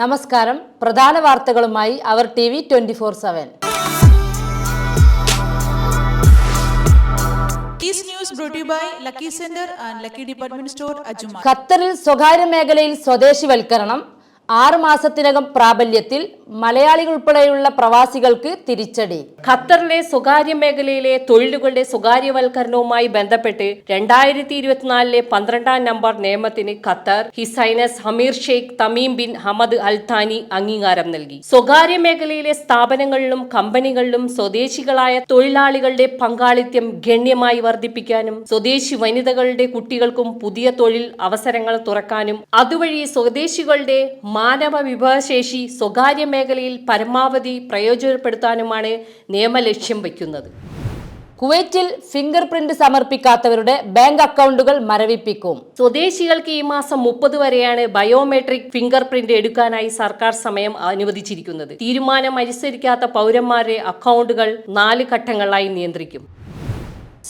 നമസ്കാരം. പ്രധാന വാർത്തകളുമായി അവർ T V twenty four seven. ഖത്തറിൽ സ്വകാര്യ മേഖലയിൽ സ്വദേശിവൽക്കരണം. ആറ് മാസത്തിനകം പ്രാബല്യത്തിൽ മലയാളികൾ ഉൾപ്പെടെയുള്ള പ്രവാസികൾക്ക് തിരിച്ചടി. ഖത്തറിലെ സ്വകാര്യ മേഖലയിലെ തൊഴിലുകളുടെ സ്വകാര്യവൽക്കരണവുമായി ബന്ധപ്പെട്ട് രണ്ടായിരത്തി ഇരുപത്തിനാലിലെ പന്ത്രണ്ടാം നമ്പർ നിയമത്തിന് Qatar his highness amir Sheikh Tamim bin Hamad al Thani അംഗീകാരം നൽകി. സ്വകാര്യ മേഖലയിലെ സ്ഥാപനങ്ങളിലും കമ്പനികളിലും സ്വദേശികളായ തൊഴിലാളികളുടെ പങ്കാളിത്തം ഗണ്യമായി വർദ്ധിപ്പിക്കാനും സ്വദേശി വനിതകളുടെ കുട്ടികൾക്കും പുതിയ തൊഴിൽ അവസരങ്ങൾ തുറക്കാനും അതുവഴി സ്വദേശികളുടെ മാനവ വിഭവശേഷി സ്വകാര്യ മേഖലയിൽ പരമാവധി പ്രയോജനപ്പെടുത്താനുമാണ് നിയമ ലക്ഷ്യം വയ്ക്കുന്നത്. കുവൈറ്റിൽ ഫിംഗർ പ്രിന്റ് സമർപ്പിക്കാത്തവരുടെ ബാങ്ക് അക്കൗണ്ടുകൾ മരവിപ്പിക്കും. സ്വദേശികൾക്ക് ഈ മാസം മുപ്പത് വരെയാണ് ബയോമെട്രിക് ഫിംഗർ പ്രിന്റ് എടുക്കാനായി സർക്കാർ സമയം അനുവദിച്ചിരിക്കുന്നത്. തീരുമാനം അനുസരിക്കാത്ത പൗരന്മാരുടെ അക്കൗണ്ടുകൾ നാല് ഘട്ടങ്ങളായി നിയന്ത്രിക്കും.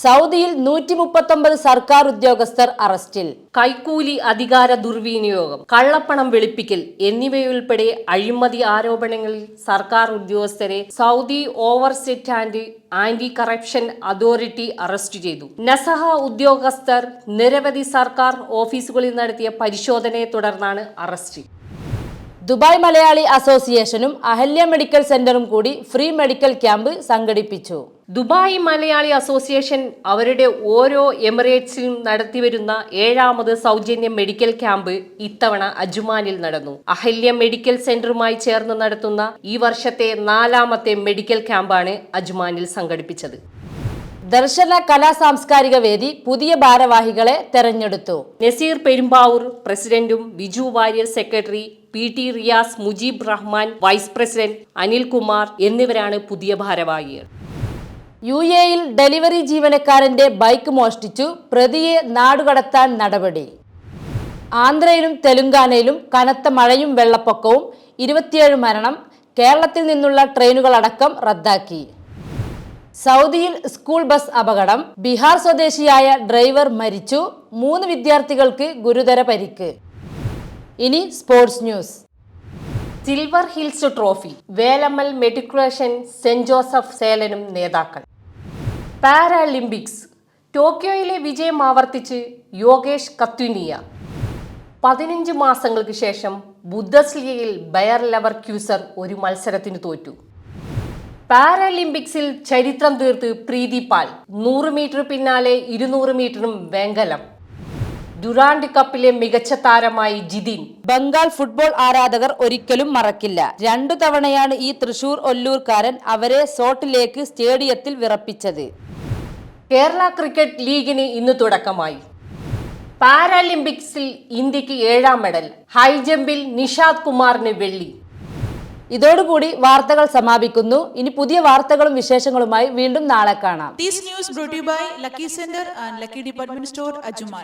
സൗദിയിൽ നൂറ്റി മുപ്പത്തൊമ്പത് സർക്കാർ ഉദ്യോഗസ്ഥർ അറസ്റ്റിൽ. കൈക്കൂലി അധികാര ദുർവിനിയോഗം കള്ളപ്പണം വെളുപ്പിക്കൽ എന്നിവയുൾപ്പെടെ അഴിമതി ആരോപണങ്ങളിൽ സർക്കാർ ഉദ്യോഗസ്ഥരെ Saudi oversight and anti corruption authority arrest ചെയ്തു. നസഹ ഉദ്യോഗസ്ഥർ നിരവധി സർക്കാർ ഓഫീസുകളിൽ നടത്തിയ പരിശോധനയെ തുടർന്നാണ് അറസ്റ്റ്. ദുബായ് മലയാളി അസോസിയേഷനും അഹല്യ മെഡിക്കൽ സെന്ററും കൂടി ഫ്രീ മെഡിക്കൽ ക്യാമ്പ് സംഘടിപ്പിച്ചു. ദുബായ് മലയാളി അസോസിയേഷൻ അവരുടെ ഓരോ എമിറേറ്റ്സിലും നടത്തിവരുന്ന ഏഴാമത് സൗജന്യ മെഡിക്കൽ ക്യാമ്പ് ഇത്തവണ അജുമാനിൽ നടന്നു. അഹല്യ മെഡിക്കൽ സെന്ററുമായി ചേർന്ന് നടത്തുന്ന ഈ വർഷത്തെ നാലാമത്തെ മെഡിക്കൽ ക്യാമ്പാണ് അജുമാനിൽ സംഘടിപ്പിച്ചത്. ദർശന കലാ സാംസ്കാരിക വേദി പുതിയ ഭാരവാഹികളെ തെരഞ്ഞെടുത്തു. നസീർ പെരുമ്പാവൂർ പ്രസിഡന്റും Biju Warrier secretary P T Riyas Mujeeb Rahman vice president Anil Anilkumar എന്നിവരാണ് പുതിയ ഭാരവാഹികൾ. യു എയിൽ ഡെലിവറി ജീവനക്കാരന്റെ ബൈക്ക് മോഷ്ടിച്ചു. പ്രതിയെ നാടുകടത്താൻ നടപടി. ആന്ധ്രയിലും തെലുങ്കാനയിലും കനത്ത മഴയും വെള്ളപ്പൊക്കവും. ഇരുപത്തിയേഴ് മരണം. കേരളത്തിൽ നിന്നുള്ള ട്രെയിനുകളടക്കം റദ്ദാക്കി. സൗദിയിൽ സ്കൂൾ ബസ് അപകടം. ബീഹാർ സ്വദേശിയായ ഡ്രൈവർ മരിച്ചു. മൂന്ന് വിദ്യാർത്ഥികൾക്ക് ഗുരുതര പരിക്ക്. ഇനി sports news. Silver hills trophy Velammal matriculation saint Joseph സേലനും നേതാക്കൾ. പാരാലിമ്പിക്സ് ടോക്കിയോയിലെ വിജയം ആവർത്തിച്ച് യോഗേഷ് കത്വിനിയ പതിനഞ്ച് മാസങ്ങൾക്ക് ശേഷം ബുദ്ധസ്ലിയയിൽ ബയർ ലവർ ക്യൂസർ ഒരു മത്സരത്തിന് തോറ്റു. പാരാലിമ്പിക്സിൽ ചരിത്രം തീർത്ത് പ്രീതി പാൽ നൂറ് മീറ്റർ പിന്നാലെ ഇരുന്നൂറ് മീറ്ററും വെങ്കലം. ഡുറാൻഡ് കപ്പിലെ മികച്ച താരമായി ജിതിൻ. ബംഗാൾ ഫുട്ബോൾ ആരാധകർ ഒരിക്കലും മറക്കില്ല. രണ്ടു തവണയാണ് ഈ തൃശൂർ ഒല്ലൂർക്കാരൻ അവരെ സോട്ടിലേക്ക് സ്റ്റേഡിയത്തിൽ വിറപ്പിച്ചത്. കേരള ക്രിക്കറ്റ് ലീഗിന് ഇന്ന് തുടക്കമായി. പാരാലിമ്പിക്സിൽ ഇന്ത്യയ്ക്ക് ഏഴാം മെഡൽ ഹൈജമ്പിൽ നിഷാദ് കുമാറിന് വെള്ളി. ഇതോടുകൂടി വാർത്തകൾ സമാപിക്കുന്നു. ഇനി പുതിയ വാർത്തകളും വിശേഷങ്ങളുമായി വീണ്ടും നാളെ കാണാം. This news brought to you by Lucky Center and Lucky Department Store, Ajuma.